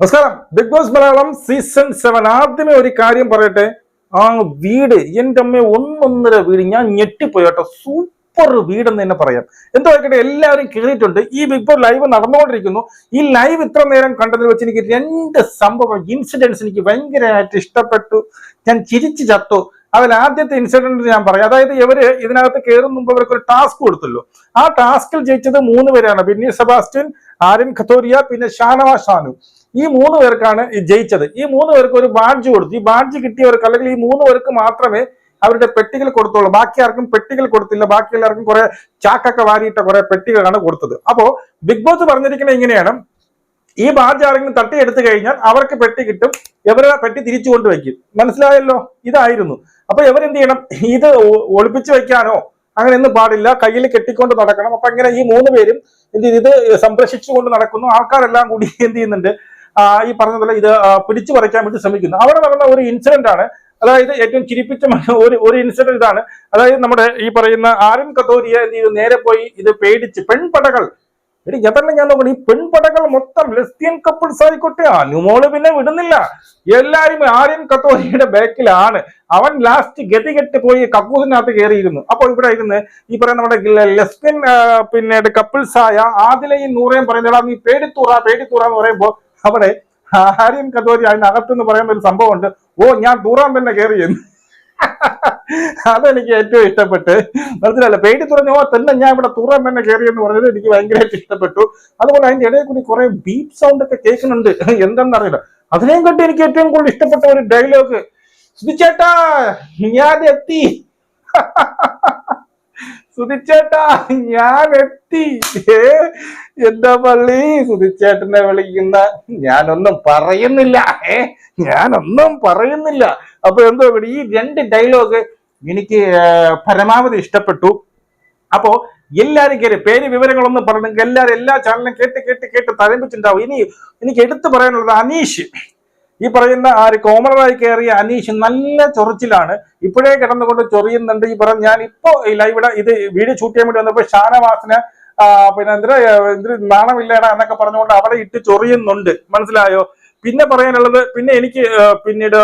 നമസ്കാരം. Big Boss Malayalam season seven ആദ്യമേ ഒരു കാര്യം പറയട്ടെ. ആ വീട് എന്റെ അമ്മ ഒന്നൊന്നര വീട് ഞാൻ ഞെട്ടിപ്പോയി കേട്ടോ സൂപ്പർ വീടെന്ന് തന്നെ പറയാം. എന്തോ ആയിക്കട്ടെ എല്ലാവരും കയറിയിട്ടുണ്ട് ഈ ബിഗ് ബോസ് ലൈവ് നടന്നുകൊണ്ടിരിക്കുന്നു. ഈ ലൈവ് ഇത്ര നേരം കണ്ടതിൽ വെച്ച് എനിക്ക് രണ്ട് സംഭവം ഇൻസിഡൻസ് എനിക്ക് ഭയങ്കരമായിട്ട് ഇഷ്ടപ്പെട്ടു. ഞാൻ ചിരിച്ചു ചത്തു. അതിൽ ആദ്യത്തെ ഇൻസിഡന്റ് ഞാൻ പറയാം. അതായത് ഇവർ ഇതിനകത്ത് കയറും മുമ്പ് ഇവർക്ക് ഒരു ടാസ്ക് കൊടുത്തല്ലോ. ആ ടാസ്കിൽ ജയിച്ചത് മൂന്ന് പേരാണ്. ബിന്നി സെബാസ്റ്റ്യൻ ആര്യൻ ഖത്തോരിയ പിന്നെ ഷാനവാ ഷാനു. ഈ മൂന്ന് പേർക്കാണ് ജയിച്ചത്. ഈ മൂന്ന് പേർക്ക് ഒരു ബാഡ്ജ് കൊടുത്തു. ഈ ബാഡ്ജ് കിട്ടിയവർക്ക് അല്ലെങ്കിൽ ഈ മൂന്ന് പേർക്ക് മാത്രമേ അവരുടെ പെട്ടികൾ കൊടുത്തുള്ളൂ. ബാക്കി ആർക്കും പെട്ടികൾ കൊടുത്തില്ല. ബാക്കി എല്ലാവർക്കും കുറെ ചാക്കൊക്കെ വാരിയിട്ട കുറെ പെട്ടികളാണ് കൊടുത്തത്. അപ്പോ ബിഗ് ബോസ് പറഞ്ഞിരിക്കുന്നത് ഇങ്ങനെയാണ്. ഈ ബാഡ്ജ് ആരെങ്കിലും തട്ടിയെടുത്തു കഴിഞ്ഞാൽ അവർക്ക് പെട്ടി കിട്ടും. ഇവരെ പെട്ടി തിരിച്ചു കൊണ്ടുവയ്ക്കും മനസ്സിലായല്ലോ? ഇതായിരുന്നു. അപ്പൊ ഇവരെന്ത് ചെയ്യണം? ഇത് ഒളിപ്പിച്ചു വെക്കാനോ അങ്ങനെ ഒന്നും പാടില്ല. കയ്യിൽ കെട്ടിക്കൊണ്ട് നടക്കണം. അപ്പൊ ഇങ്ങനെ ഈ മൂന്ന് പേരും എന്ത്? ഇത് സംരക്ഷിച്ചുകൊണ്ട് നടക്കുന്നു. ആൾക്കാരെല്ലാം കൂടി എന്ത് ചെയ്യുന്നുണ്ട്? ഈ പറഞ്ഞതുപോലെ ഇത് പിടിച്ചു പറിക്കാൻ വേണ്ടി ശ്രമിക്കുന്നു. അവിടെ നടന്ന ഒരു ഇൻസിഡന്റ് ആണ്. അതായത് ഏറ്റവും ചിരിപ്പിച്ച ഒരു ഒരു ഇൻസിഡന്റ് ഇതാണ്. അതായത് നമ്മുടെ ഈ പറയുന്ന ആരൻ കത്തോരിയ എന്ത് നേരെ പോയി ഇത് പേടിച്ച് പെൺപടകൾ. എടി എതെല്ലാം ഞാൻ നോക്കണം ഈ പെൺപടകൾ മൊത്തം ലെസ്ബിയൻ കപ്പിൾസ് ആയിക്കോട്ടെ അനുമോൾ പിന്നെ വിടുന്നില്ല. എല്ലാരും ആര്യൻ കത്തോരിയുടെ ബാക്കിലാണ്. അവൻ ലാസ്റ്റ് ഗതികെട്ട് പോയി കക്കൂസിനകത്ത് കയറിയിരുന്നു. അപ്പോൾ ഇവിടെ ഇരുന്ന് ഈ പറയുന്ന നമ്മുടെ ലെസ്ബിയൻ പിന്നീട് കപ്പിൾസ് ആയ ആദിലയും നൂറേയും പറയുന്നത് നീ പേടിത്തൂറ പേടിത്തൂറ എന്ന് പറയുമ്പോ അവിടെ ആര്യൻ കതോരി അതിനകത്ത് എന്ന് പറയുന്ന ഒരു സംഭവമുണ്ട്. ഓ ഞാൻ ദൂറാൻ തന്നെ കയറിയെന്ന് അതെനിക്ക് ഏറ്റവും ഇഷ്ടപ്പെട്ട്. മനസ്സിലല്ല പേടി തുറഞ്ഞ ഓ തന്നെ ഞാൻ ഇവിടെ തൂറാൻ തന്നെ കയറി എന്ന് പറഞ്ഞത് എനിക്ക് ഭയങ്കരമായിട്ട് ഇഷ്ടപ്പെട്ടു. അതുപോലെ അതിന്റെ ഇടയിൽ കൂടി കുറെ ബീപ്പ് സൗണ്ട് ഒക്കെ കേൾക്കുന്നുണ്ട്. എന്തെന്നറിയില്ല. അതിനെയും കണ്ട് എനിക്ക് ഏറ്റവും കൂടുതൽ ഇഷ്ടപ്പെട്ട ഒരു ഡയലോഗ് സുധിച്ചേട്ടാ ഞാൻ എത്തി. സുധിച്ചേട്ടാ ഞാൻ എത്തി എന്താ പള്ളി? സുധിച്ചേട്ടനെ വിളിക്കുന്ന ഞാനൊന്നും പറയുന്നില്ല. ഏ ഞാനൊന്നും പറയുന്നില്ല. അപ്പൊ എന്തോ ഈ രണ്ട് ഡയലോഗ് എനിക്ക് പരമാവധി ഇഷ്ടപ്പെട്ടു. അപ്പോ എല്ലാരും കയറി പേര് വിവരങ്ങളൊന്നും പറഞ്ഞെങ്കിൽ എല്ലാരും എല്ലാ ചാനലും കേട്ട് കേട്ട് കേട്ട് തഴമ്പിച്ചിട്ടുണ്ടാവും. ഇനി എനിക്ക് എടുത്തു പറയാനുള്ളത് അനീഷ്. ഈ പറയുന്ന ആ ഒരു കോമണറായി കയറിയ അനീഷ് നല്ല ചൊറിച്ചിലാണ്. ഇപ്പോഴേ കിടന്നുകൊണ്ട് ചൊറിയുന്നുണ്ട്. ഈ പറഞ്ഞ ഞാൻ ഇപ്പോ ലൈവിടെ ഇത് വീഡിയോ ഷൂട്ട് ചെയ്യാൻ വേണ്ടി വന്നപ്പോ ഷാനവാസിന് പിന്നെ എന്തിനാ എന്തിന് നാണമില്ലേടാ എന്നൊക്കെ പറഞ്ഞുകൊണ്ട് അവിടെ ഇട്ട് ചൊറിയുന്നുണ്ട്. മനസ്സിലായോ? പിന്നെ പറയാനുള്ളത് പിന്നെ എനിക്ക് പിന്നീട്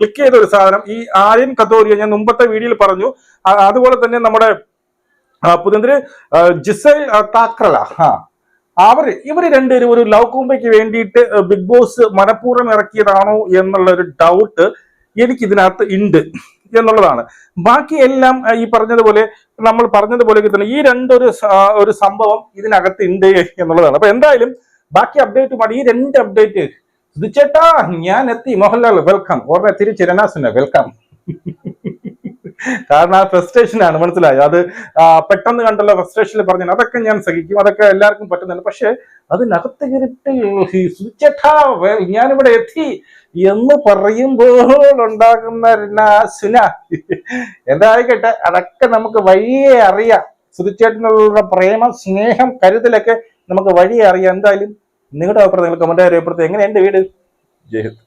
ക്ലിക്ക് ചെയ്ത ഒരു സാധനം ഈ ആര്യൻ കത്തോരിയ ഞാൻ മുമ്പത്തെ വീഡിയോയിൽ പറഞ്ഞു. അതുപോലെ തന്നെ നമ്മുടെ പുതിയ ജിസൈൽ താക്രല ആ അവർ ഇവർ രണ്ടുപേരും ഒരു ലവ് കോമ്പയ്ക്ക് വേണ്ടിയിട്ട് ബിഗ് ബോസ് മനഃപൂർവം ഇറക്കിയതാണോ എന്നുള്ള ഒരു ഡൗട്ട് എനിക്ക് ഇതിനകത്ത് ഉണ്ട് എന്നുള്ളതാണ്. ബാക്കി എല്ലാം ഈ പറഞ്ഞതുപോലെ നമ്മൾ പറഞ്ഞതുപോലെ തന്നെ ഈ രണ്ടൊരു ഒരു സംഭവം ഇതിനകത്ത് ഉണ്ട് എന്നുള്ളതാണ്. അപ്പൊ എന്തായാലും ബാക്കി അപ്ഡേറ്റുമാണ് ഈ രണ്ട് അപ്ഡേറ്റ് ചേട്ടാ ഞാൻ എത്തി. മോഹൻലാൽ വെൽക്കം ഓർമ്മ തിരിച്ച് രനാസിനെ വെൽക്കം കാരണം ആ ഫ്രസ്ട്രേഷൻ ആണ് മനസ്സിലായോ? അത് പെട്ടെന്ന് കണ്ടുള്ള ഫ്രസ്ട്രേഷനിൽ പറഞ്ഞു അതൊക്കെ ഞാൻ സഹിക്കും അതൊക്കെ എല്ലാവർക്കും പറ്റുന്നുണ്ട്. പക്ഷെ അതിനകത്ത് കയറിട്ട് ഞാനിവിടെ എത്തി എന്ന് പറയുമ്പോൾ ഉണ്ടാകുന്ന സുന എന്തായിക്കട്ടെ അതൊക്കെ നമുക്ക് വഴിയെ അറിയാം. സുതിച്ചേട്ടനുള്ള പ്രേമം സ്നേഹം കരുതലൊക്കെ നമുക്ക് വഴിയെ അറിയാം. എന്തായാലും നിങ്ങളുടെ അഭിപ്രായം നിങ്ങൾ കമന്റ് അറിയപ്പെടുത്തി എങ്ങനെ എന്റെ വീട്? ജയ് ഹിന്ദ്.